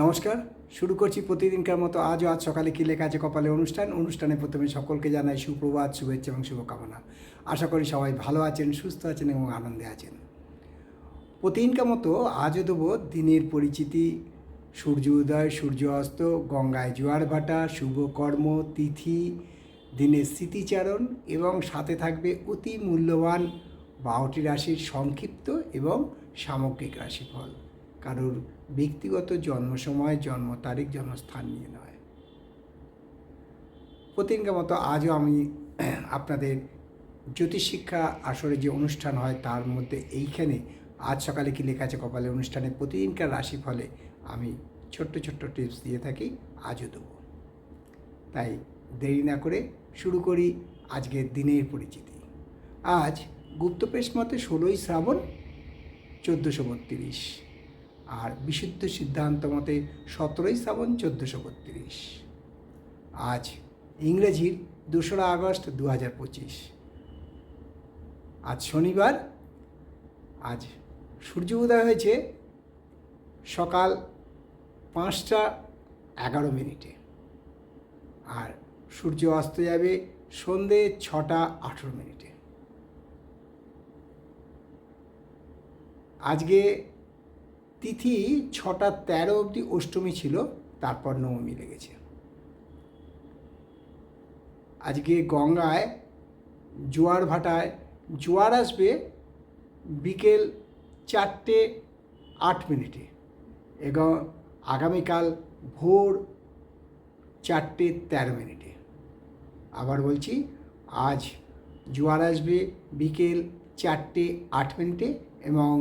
নমস্কার, শুরু করছি প্রতিদিনকার মতো আজও আজ সকালে কি লেখা আছে কপালে অনুষ্ঠান। অনুষ্ঠানে প্রথমে সকলকে জানাই সুপ্রভাত, শুভেচ্ছা এবং শুভকামনা। আশা করি সবাই ভালো আছেন, সুস্থ আছেন এবং আনন্দে আছেন। প্রতিদিনকার মতো আজও দেবো দিনের পরিচিতি। সূর্য উদয়, সূর্য অস্ত, গঙ্গায় জোয়ার ভাটা, শুভ কর্ম, তিথি, দিনের স্মৃতিচারণ এবং সাথে থাকবে অতি মূল্যবান বারোটি রাশির সংক্ষিপ্ত এবং সামগ্রিক রাশিফল। কারোর ব্যক্তিগত জন্ম সময় জন্ম তারিখ জন্মস্থান নিয়ে নয়। প্রতিদিনকার মতো আজও আমি আপনাদের জ্যোতিষশিক্ষা আসরে যে অনুষ্ঠান হয় তার মধ্যে এইখানে আজ সকালে কি লেখা আছে কপালে অনুষ্ঠানে প্রতিদিনকার রাশিফলে আমি ছোট্ট ছোট্ট টিপস দিয়ে থাকি, আজও দেবো। তাই দেরি না করে শুরু করি আজকের দিনের পরিচিতি। আজ গুপ্তপ্রেস মতে ষোলোই শ্রাবণ চোদ্দোশো বত্রিশ। আর বিশুদ্ধ সিদ্ধান্ত মতে সতেরোই শ্রাবণ চোদ্দোশো বত্রিশ। আজ ইংরেজির দোসরা আগস্ট দু হাজার পঁচিশ। আজ শনিবার, আজ সূর্য উদয় হয়েছে সকাল পাঁচটা এগারো মিনিটে। আর সূর্য অস্ত যাবে সন্ধে ছটা আঠেরো মিনিটে। আজকে তিথি ছটা তেরো অবধি অষ্টমী ছিল, তারপর নবমী লেগেছে। আজকে গঙ্গায়, জোয়ার ভাটায়, জোয়ার আসবে বিকেল চারটে আট মিনিটে এবং আগামীকাল ভোর চারটে তেরো মিনিটে। আবার বলছি, আজ জোয়ার আসবে বিকেল চারটে আট মিনিটে এবং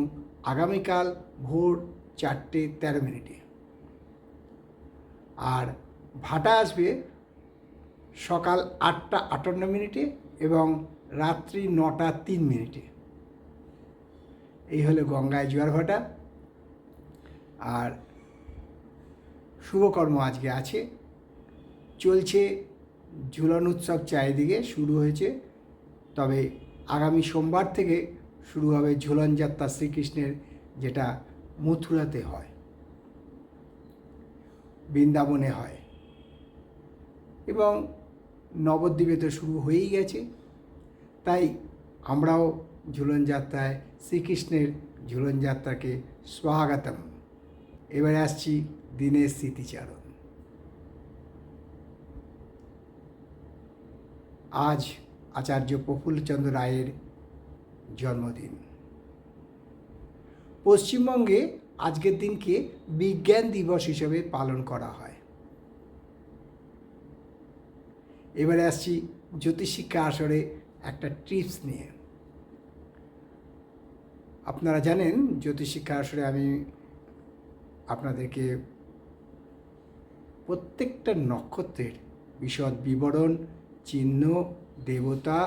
আগামীকাল ভোর চারটে তেরো মিনিটে। আর ভাটা আসবে সকাল আটটা আটান্ন মিনিটে এবং রাত্রি নটা তিন মিনিটে। এই হলো গঙ্গায় জোয়ার ভাটা। আর শুভকর্ম আজকে আছে। চলছে ঝুলন উৎসব চারিদিকে শুরু হয়েছে। তবে আগামী সোমবার থেকে শুরু হবে ঝুলন যাত্রা শ্রীকৃষ্ণের, যেটা মথুরাতে হয়। বৃন্দাবনে হয়। এবং নবদ্বীপে তো শুরু হয়েই গেছে। তাই আমরাও ঝুলন যাত্রায় শ্রীকৃষ্ণের ঝুলন যাত্রাকে স্বাগতম। এবারে আসছি দিনের স্মৃতিচারণ। আজ আচার্য প্রফুল্লচন্দ্র রায়ের জন্মদিন। পশ্চিমবঙ্গে আজকের দিনকে বিজ্ঞান দিবস হিসেবে পালন করা হয়। এবারে আসছি জ্যোতিষশিক্ষা আসরে একটা টিপস নিয়ে। আপনারা জানেন জ্যোতিষশিক্ষা আসরে আমি আপনাদেরকে প্রত্যেকটা নক্ষত্রের বিশদ বিবরণ, চিহ্ন, দেবতা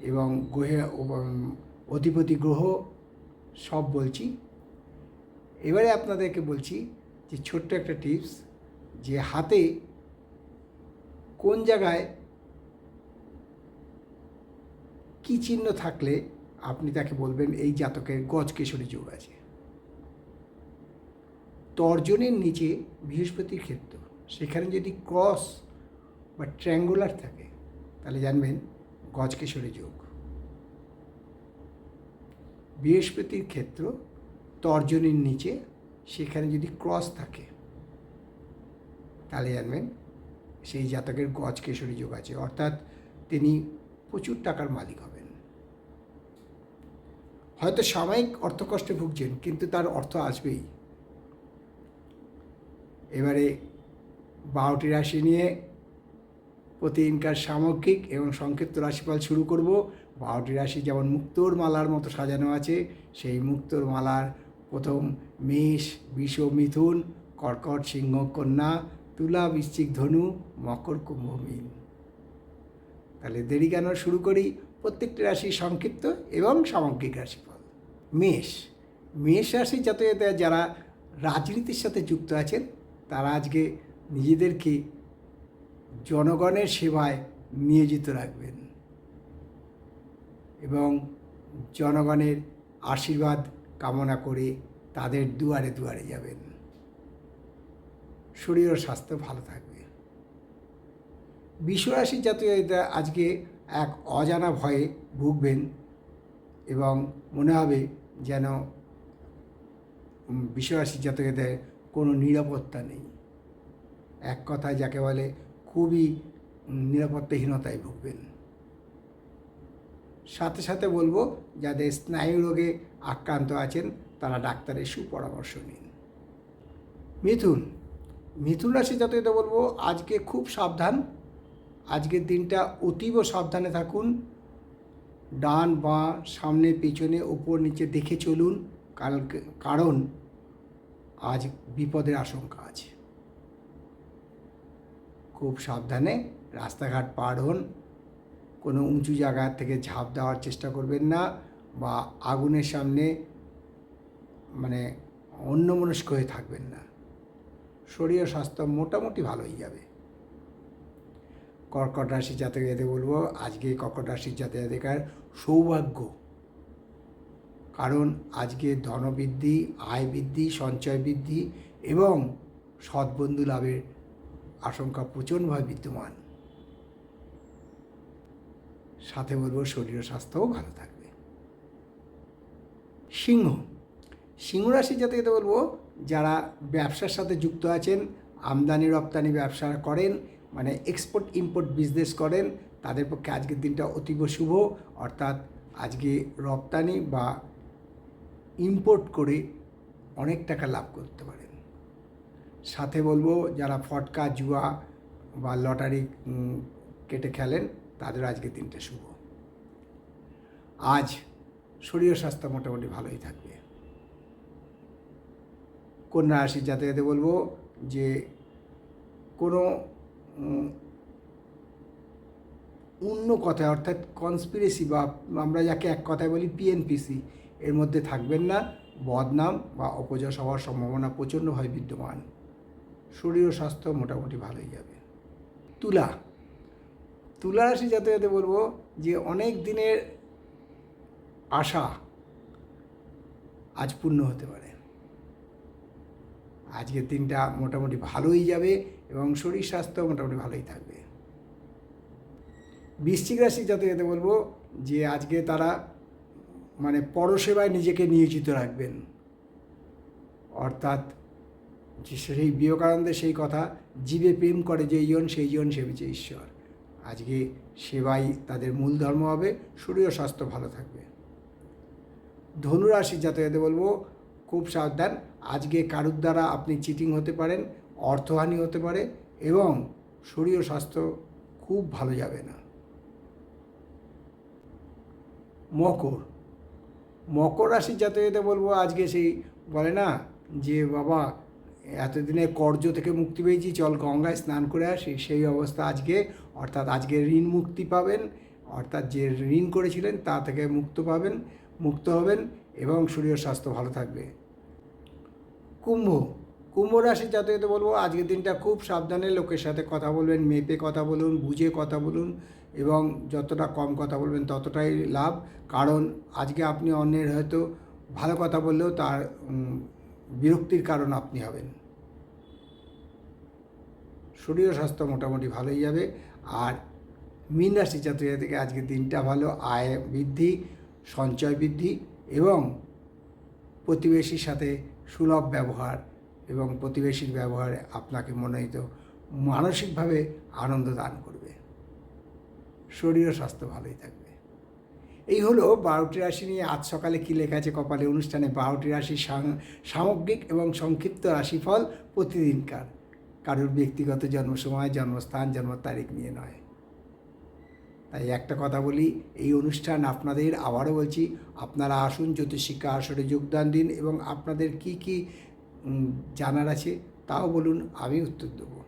এবং গ্রহে অধিপতি গ্রহ সব বলছি। এবারে আপনাদেরকে বলছি যে ছোট্ট একটা টিপস যে হাতে কোন জায়গায় কী চিহ্ন থাকলে আপনি তাকে বলবেন, এই জাতকের গজকেশরী যোগ আছে। তর্জনের নিচে বৃহস্পতির ক্ষেত্র, সেখানে যদি ক্রস বা ট্র্যাঙ্গুলার থাকে, তাহলে জানবেন গজকেশরী যোগ। বৃহস্পতির ক্ষেত্র তর্জনীর নিচে সেখানে যদি ক্রস থাকে, তাহলে জানবেন সেই জাতকের গজকেশরী যোগ আছে। অর্থাৎ তিনি প্রচুর টাকার মালিক হবেন। হয়তো সাময়িক অর্থকষ্টে ভুগছেন, কিন্তু তার অর্থ আসবেই। এবারে বারোটি রাশি নিয়ে প্রতিদিনকার সামগ্রিক এবং সংক্ষিপ্ত রাশিফল শুরু করব। বারোটি রাশি যেমন মুক্তোর মালার মতো সাজানো আছে, সেই মুক্তোর মালার প্রথম মেষ, বিষ মিথুন, কর্কট সিংহ কন্যা, তুলা বৃশ্চিক ধনু, মকর কুম্ভ মীন। তাহলে দেরি কেন শুরু করি? প্রত্যেকটি রাশি সংক্ষিপ্ত এবং সামগ্রিক রাশিফল। মেষ। মেষ রাশি যাতে যারা রাজনীতির সাথে যুক্ত আছেন, তারা আজকে নিজেদেরকে জনগণের সেবায় নিয়োজিত রাখবেন। এবং জনগণের আশীর্বাদ কামনা করে তাদের দুয়ারে দুয়ারে যাবেন। শরীর ও স্বাস্থ্য ভালো থাকবে। বিশ্বরাশির জাতীয়তা আজকে এক অজানা ভয়ে ভুগবেন এবং মনে হবে যেন উম, বিশ্বরাশির জাতকদের কোনো নিরাপত্তা নেই। এক কথায় যাকে বলে খুবই নিরাপত্তাহীনতায় ভুগবেন। সাথে সাথে বলব, যাদের স্নায়ু রোগে আক্রান্ত আছেন, তারা ডাক্তারের সুপরামর্শ নিন। মিথুন মিথুন রাশি জাতকদের বলব, আজকে খুব সাবধান। আজকের দিনটা অতীব সাবধানে থাকুন। ডান বাঁ সামনে, পেছনে, ওপর, নিচে দেখে চলুন। কারণ আজ বিপদের আশঙ্কা আছে। খুব সাবধানে রাস্তাঘাট পার হন। কোনো উঁচু জায়গা থেকে ঝাঁপ দেওয়ার চেষ্টা করবেন না বা আগুনের সামনে মানে অন্যমনস্ক হয়ে থাকবেন না। শরীর স্বাস্থ্য মোটামুটি ভালোই যাবে। কর্কট রাশি জাতকেদের বলব, আজকে কর্কট রাশির জাতকার সৌভাগ্য। কারণ আজকে ধনবৃদ্ধি আয় বৃদ্ধি, সঞ্চয় বৃদ্ধি এবং সৎবন্ধু লাভের আশঙ্কা প্রচণ্ডভাবে বিদ্যমান। সাথে বলব শরীর স্বাস্থ্যও ভালো থাকবে। সিংহ। সিংহ রাশি জাতকে বলব যারা ব্যবসার সাথে যুক্ত আছেন, আমদানি রপ্তানি ব্যবসা করেন মানে এক্সপোর্ট ইম্পোর্ট বিজনেস করেন, তাদের পক্ষে আজকের দিনটা অতীব শুভ। অর্থাৎ আজকে রপ্তানি বা ইম্পোর্ট করে অনেক টাকা লাভ করতে পারেন। সাথে বলব যারা ফটকা, জুয়া বা লটারি কেটে খেলেন তাদের আজকে দিনটা শুভ। আজ শরীর স্বাস্থ্য মোটামুটি ভালোই থাকবে। কন্যা রাশির যাতে বলব যে কোনো অন্য কথায় অর্থাৎ কনস্পিরেসি বা আমরা যাকে এক কথায় বলি পিএনপিসি এর মধ্যে থাকবেন না। বদনাম বা অপজয় হওয়ার সম্ভাবনা প্রচণ্ডভাবে বিদ্যমান। শরীর ও স্বাস্থ্য মোটামুটি ভালোই যাবে। তুলা তুলা রাশি জাতকে বলব যে অনেক দিনের আশা আজ পূর্ণ হতে পারে। আজকের দিনটা মোটামুটি ভালোই যাবে এবং শরীর স্বাস্থ্য মোটামুটি ভালোই থাকবে। বৃশ্চিক রাশি জাতকে বলব যে আজকে তারা মানে পরসেবায় নিজেকে নিয়োজিত রাখবেন। অর্থাৎ যে সেই বিবেকানন্দের সেই কথা, জীবে প্রেম করে যেই জন সেই জন সেবিছে ঈশ্বর। আজকে সেবাই তাদের মূল ধর্ম হবে, শরীর স্বাস্থ্য ভালো থাকবে। ধনুরাশি জাতকদের বলব, খুব সাবধান। আজকে কারুর দ্বারা আপনি চিটিং হতে পারেন, অর্থহানি হতে পারে এবং শরীর স্বাস্থ্য খুব ভালো যাবে না। মকর। মকর রাশির জাতকদের বলব, আজকে সেই বলে না যে, বাবা এতদিনে কর্য থেকে মুক্তি পেয়েছি। চল গঙ্গায় স্নান করে আসি। সেই অবস্থা আজকে। অর্থাৎ আজকে ঋণ মুক্তি পাবেন। অর্থাৎ যে ঋণ করেছিলেন তা থেকে মুক্ত পাবেন, মুক্ত হবেন এবং শরীর স্বাস্থ্য ভালো থাকবে। কুম্ভ। কুম্ভ রাশির জাতকদের বলব আজকের দিনটা খুব সাবধানে লোকের সাথে কথা বলবেন, মেপে কথা বলুন, বুঝে কথা বলুন এবং যতটা কম কথা বলবেন ততটাই লাভ। কারণ আজকে আপনি অন্যের হয়তো ভালো কথা বললেও তার বিরক্তির কারণ আপনি হবেন। শরীর স্বাস্থ্য মোটামুটি ভালোই যাবে। আর মীন রাশি থেকে আজকের দিনটা ভালো, আয় বৃদ্ধি, সঞ্চয় বৃদ্ধি এবং প্রতিবেশীর সাথে সুলভ ব্যবহার এবং প্রতিবেশীর ব্যবহারে আপনাকে মনোনীত মানসিকভাবে আনন্দ দান করবে। শরীর ও স্বাস্থ্য ভালোই থাকবে। এই হলো বারোটি রাশি নিয়ে আজ সকালে কী লেখা আছে কপালে অনুষ্ঠানে? বারোটি রাশি সাং- সামগ্রিক এবং সংক্ষিপ্ত রাশিফল প্রতিদিনকার। কারোর ব্যক্তিগত জন্ম সময় জন্মস্থান জন্ম তারিখ নিয়ে নয়। তাই একটা কথা বলি, এই অনুষ্ঠান আপনাদের, আবারও বলছি, আপনারা আসুন জ্যোতিষিক্ষা আসরে যোগদান দিন এবং আপনাদের কি কি জানার আছে তাও বলুন, আমি উত্তর দেব।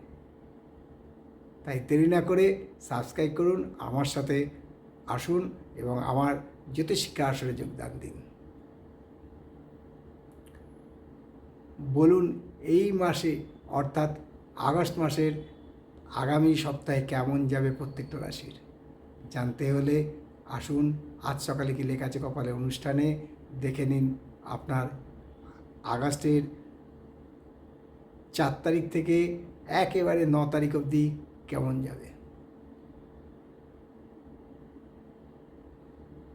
তাই দেরি না করে সাবস্ক্রাইব করুন, আমার সাথে আসুন এবং আমার জ্যোতিষিক্ষা আসরে যোগদান দিন। বলুন, এই মাসে, অর্থাৎ আগস্ট মাসের আগামী সপ্তাহে কেমন যাবে প্রত্যেকটা রাশির? জানতে হলে আসুন, আজ সকালে কি লেখা আছে কপালে অনুষ্ঠানে, দেখে নিন আপনার আগস্টের চার তারিখ থেকে একেবারে ন তারিখ অবধি কেমন যাবে।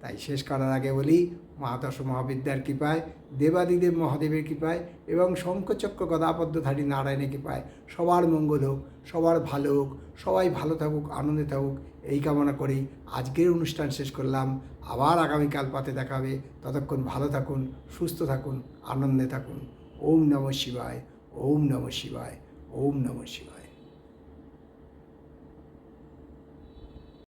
তাই শেষ করার আগে বলি, মহাদশ মহাবিদ্যার কৃপায়, দেবাদিদেব মহাদেবের কৃপায় এবং শঙ্খচক্র গদাপদ্মধারী নারায়ণের কৃপায় সবার মঙ্গল হোক, সবার ভালো হোক, সবাই ভালো থাকুক, আনন্দে থাকুক, এই কামনা করেই আজকের অনুষ্ঠান শেষ করলাম। আবার আগামীকাল পাতে দেখাবে ততক্ষণ ভালো থাকুন, সুস্থ থাকুন, আনন্দে থাকুন। ওম নমঃ শিবায়, ওম নমঃ শিবায়, ওম নমঃ শিবায়।